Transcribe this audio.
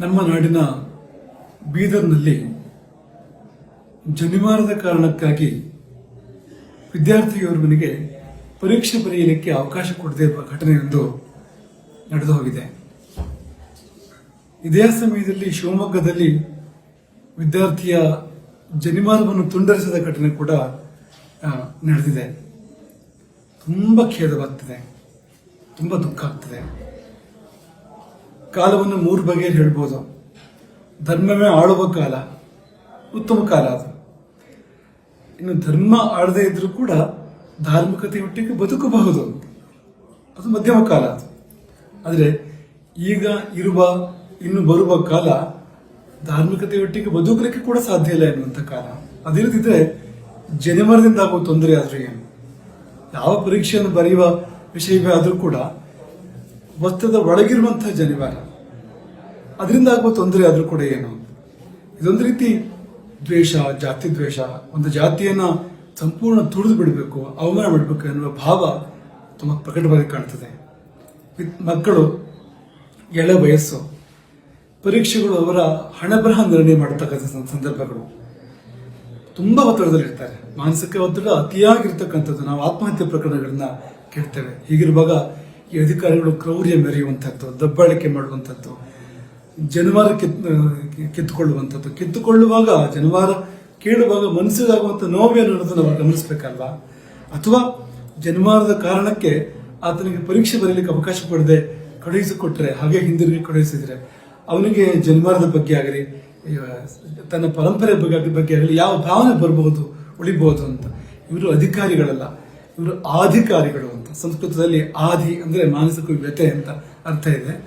ನಮ್ಮ ನಾಡಿನ ಬೀದರ್ನಲ್ಲಿ ಜನಿವಾರದ ಕಾರಣಕ್ಕಾಗಿ ವಿದ್ಯಾರ್ಥಿಯೋರ್ವನಿಗೆ ಪರೀಕ್ಷೆ ಬರೆಯಲಿಕ್ಕೆ ಅವಕಾಶ ಕೊಡದೇ ಇರುವ ಘಟನೆಯೊಂದು ನಡೆದು ಹೋಗಿದೆ. ಇದೇ ಸಮಯದಲ್ಲಿ ಶಿವಮೊಗ್ಗದಲ್ಲಿ ವಿದ್ಯಾರ್ಥಿಯ ಜನಿವಾರವನ್ನು ತುಂಡರಿಸಿದ ಘಟನೆ ಕೂಡ ನಡೆದಿದೆ. ತುಂಬ ಖೇದವಾಗ್ತದೆ. ತುಂಬ ದುಃಖ ಆಗ್ತದೆ. ಕಾಲವನ್ನು ಮೂರು ಬಗೆಯಲ್ಲಿ ಹೇಳ್ಬೋದು. ಧರ್ಮವೇ ಆಳುವ ಕಾಲ, ಉತ್ತಮ ಕಾಲ ಅದು. ಇನ್ನು ಧರ್ಮ ಆಳದೇ ಇದ್ರೂ ಕೂಡ ಧಾರ್ಮಿಕತೆ ಒಟ್ಟಿಗೆ ಬದುಕಬಹುದು. ಅದು ಮಧ್ಯಮ ಕಾಲ ಅದು. ಆದರೆ ಈಗ ಇರುವ, ಇನ್ನು ಬರುವ ಕಾಲ ಧಾರ್ಮಿಕತೆ ಒಟ್ಟಿಗೆ ಬದುಕಲಿಕ್ಕೆ ಕೂಡ ಸಾಧ್ಯ ಇಲ್ಲ ಎನ್ನುವಂಥ ಕಾಲ. ಅದಿರದಿದ್ರೆ ಜನಿಮರದಿಂದ ಆಗುವ ತೊಂದರೆ ಆದರೆ ಏನು. ಯಾವ ಪರೀಕ್ಷೆಯನ್ನು ಬರೆಯುವ ವಿಷಯವೇ ಆದರೂ ಕೂಡ ವಸ್ತ್ರದ ಒಳಗಿರುವಂತಹ ಜನಿವಾರ. ಅದರಿಂದ ಆಗುವ ತೊಂದರೆ ಆದರೂ ಕೂಡ ಏನು? ಇದೊಂದು ರೀತಿ ದ್ವೇಷ, ಜಾತಿ ದ್ವೇಷ, ಒಂದು ಜಾತಿಯನ್ನ ಸಂಪೂರ್ಣ ತುಳಿದು ಬಿಡಬೇಕು, ಅವಮಾನ ಬಿಡಬೇಕು ಎನ್ನುವ ಭಾವ ತುಂಬ ಪ್ರಕಟವಾಗಿ ಕಾಣ್ತದೆ. ಮಕ್ಕಳು, ಎಳೆ ವಯಸ್ಸು, ಪರೀಕ್ಷೆಗಳು ಅವರ ಹಣಬರಹ ನಿರ್ಣಯ ಮಾಡತಕ್ಕಂಥ ಸಂದರ್ಭಗಳು. ತುಂಬಾ ಒತ್ತಡದಲ್ಲಿರ್ತಾರೆ. ಮಾನಸಿಕ ಒತ್ತಡ ಅತಿಯಾಗಿರ್ತಕ್ಕಂಥದ್ದು. ನಾವು ಆತ್ಮಹತ್ಯೆ ಪ್ರಕರಣಗಳನ್ನ ಕೇಳ್ತೇವೆ. ಹೀಗಿರುವಾಗ ಈ ಅಧಿಕಾರಿಗಳು ಕ್ರೌರ್ಯ ಮೆರೆಯುವಂಥದ್ದು, ದಬ್ಬಾಳಿಕೆ ಮಾಡುವಂಥದ್ದು, ಜನವಾರ ಕಿತ್ ಕಿತ್ತುಕೊಳ್ಳುವಂಥದ್ದು. ಕಿತ್ತುಕೊಳ್ಳುವಾಗ, ಜನವಾರ ಕೇಳುವಾಗ ಮನಸ್ಸಿಗಾಗುವಂಥ ನೋವೇನು ಅನ್ನೋದು ನಾವು ಗಮನಿಸಬೇಕಲ್ವಾ? ಅಥವಾ ಜನವಾರದ ಕಾರಣಕ್ಕೆ ಆತನಿಗೆ ಪರೀಕ್ಷೆ ಬರೀಲಿಕ್ಕೆ ಅವಕಾಶ ಪಡೆದೆ ಕಳುಹಿಸಿಕೊಟ್ರೆ, ಹಾಗೆ ಹಿಂದಿರುಗಿ ಕಳುಹಿಸಿದರೆ, ಅವನಿಗೆ ಜನ್ಮಾರದ ಬಗ್ಗೆ ಆಗಲಿ ತನ್ನ ಪರಂಪರೆ ಬಗ್ಗೆ ಬಗ್ಗೆ ಆಗಲಿ ಯಾವ ಭಾವನೆ ಬರಬಹುದು ಉಳಿಬಹುದು ಅಂತ. ಇವರು ಅಧಿಕಾರಿಗಳಲ್ಲ. ಇವರು ಆಧಿಕಾರಿಗಳು ಅಂತ. ಸಂಸ್ಕೃತದಲ್ಲಿ ಆದಿ ಅಂದ್ರೆ ಮಾನಸಿಕ ವ್ಯತೆ ಅಂತ ಅರ್ಥ ಇದೆ.